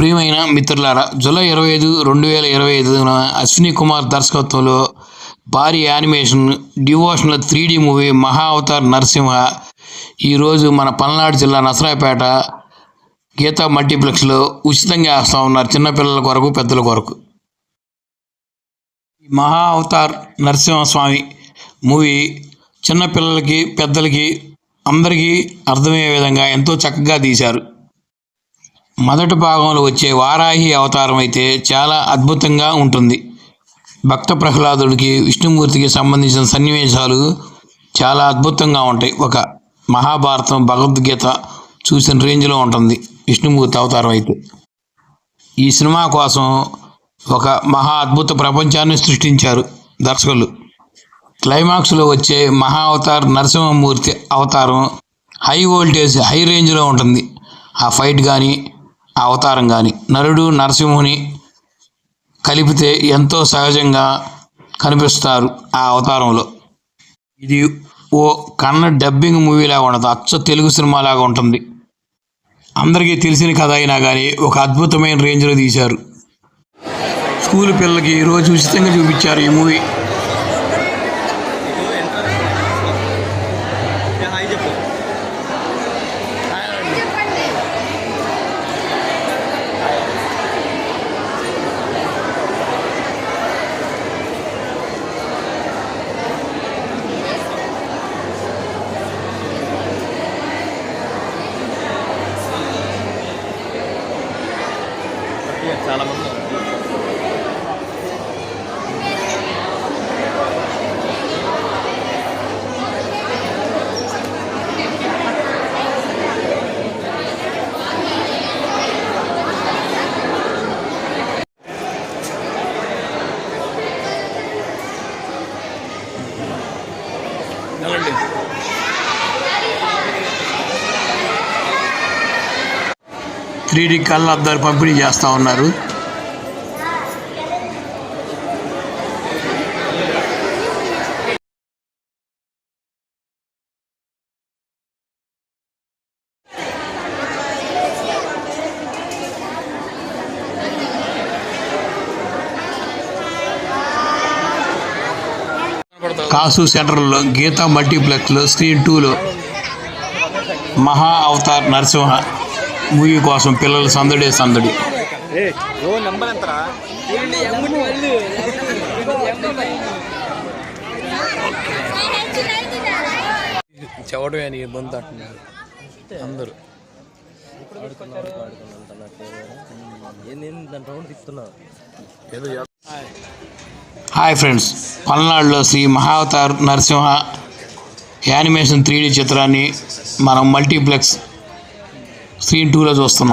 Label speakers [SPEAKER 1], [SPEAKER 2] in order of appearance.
[SPEAKER 1] ప్రియమైన మిత్రులారా జూలై ఇరవై ఐదు రెండు వేల ఇరవై ఐదున అశ్విని కుమార్ దర్శకత్వంలో భారీ animation devotional three D movie Maha Avatar Narasimha ఈరోజు మన పల్నాడు జిల్లా నసరాయపేట గీతా మల్టీప్లెక్స్లో ఉచితంగా వేస్తూ ఉన్నారు చిన్నపిల్లల కొరకు పెద్దల కొరకు. మహా అవతార్ నరసింహస్వామి మూవీ చిన్నపిల్లలకి పెద్దలకి అందరికీ అర్థమయ్యే విధంగా ఎంతో చక్కగా తీశారు. మొదటి భాగంలో వచ్చే వారాహి అవతారం అయితే చాలా అద్భుతంగా ఉంటుంది. భక్త ప్రహ్లాదుడికి విష్ణుమూర్తికి సంబంధించిన సన్నివేశాలు చాలా అద్భుతంగా ఉంటాయి. ఒక మహాభారతం భగవద్గీత చూసిన రేంజ్లో ఉంటుంది విష్ణుమూర్తి అవతారం అయితే. ఈ సినిమా కోసం ఒక మహా అద్భుత ప్రపంచాన్ని సృష్టించారు దర్శకులు. క్లైమాక్స్లో వచ్చే మహా అవతార్ నరసింహమూర్తి అవతారం హై వోల్టేజ్ హై రేంజ్లో ఉంటుంది. ఆ ఫైట్ కానీ అవతారం కానీ నరుడు నరసింహుని కలిపితే ఎంతో సహజంగా కనిపిస్తారు ఆ అవతారంలో. ఇది ఓ కన్న డబ్బింగ్ మూవీలాగా ఉండదు. అచ్చ తెలుగు సినిమాలాగా ఉంటుంది. అందరికీ తెలిసిన కథ అయినా కానీ ఒక అద్భుతమైన రేంజ్లో తీశారు. స్కూల్ పిల్లలకి ఈరోజు ఉచితంగా చూపించారు ఈ మూవీ
[SPEAKER 2] చాలా మంది ఉన్నారు. వెళ్ళండి
[SPEAKER 1] త్రీ డి కళ్ళద్దాలు పంపిణీ చేస్తూ ఉన్నారు. కాసు సెంటర్లో గీతా మల్టీప్లెక్స్లో స్క్రీన్ టూలో మహా అవతార్ నరసింహ మూవీ కోసం పిల్లల సందడే సందడి.
[SPEAKER 3] చెవడమే బంతు అంటున్నారు అందరూ.
[SPEAKER 1] హాయ్ ఫ్రెండ్స్ పల్నాడులో శ్రీ మహావతార్ నరసింహ యానిమేషన్ త్రీ చిత్రాన్ని మనం మల్టీప్లెక్స్ స్క్రీన్ టూలో చూస్తున్నాం.